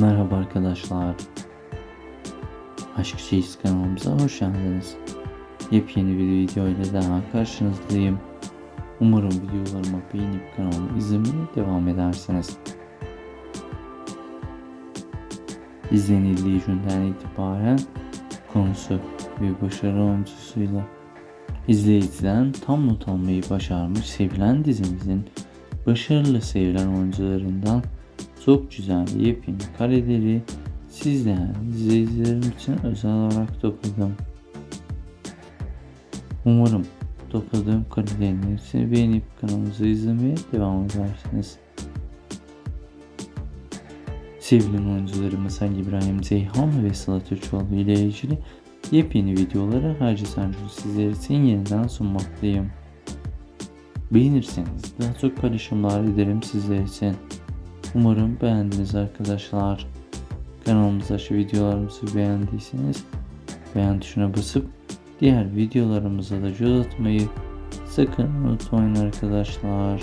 Merhaba arkadaşlar. Aşk Çeyiz kanalımıza hoş geldiniz. Yepyeni bir video ile daha karşınızdayım. Umarım videolarımı beğenip kanalımı izlemeye devam edersiniz. İzlenildiği günden itibaren konusu ve başarı oyuncusuyla izleyiciden tam not almayı başarmış sevilen dizimizin başarılı sevilen oyuncularından çok güzel yepyeni kareleri sizden izleyicilerim için özel olarak topladım. Umarım topladığım karelerin hepsini beğenip kanalımızı izlemeye devam edersiniz. Sevilen oyuncularımız Ali İbrahim Zeyhan ve Sıla Türkoğlu ile ilgili yepyeni videoları Hacı Sancı sizler için yeniden sunmaktayım. Beğenirseniz daha çok paylaşımlar ederim sizler için. Umarım beğendiniz arkadaşlar. Kanalımıza şu videolarımızı beğendiyseniz beğen tuşuna basıp diğer videolarımıza da göz atmayı sakın unutmayın arkadaşlar.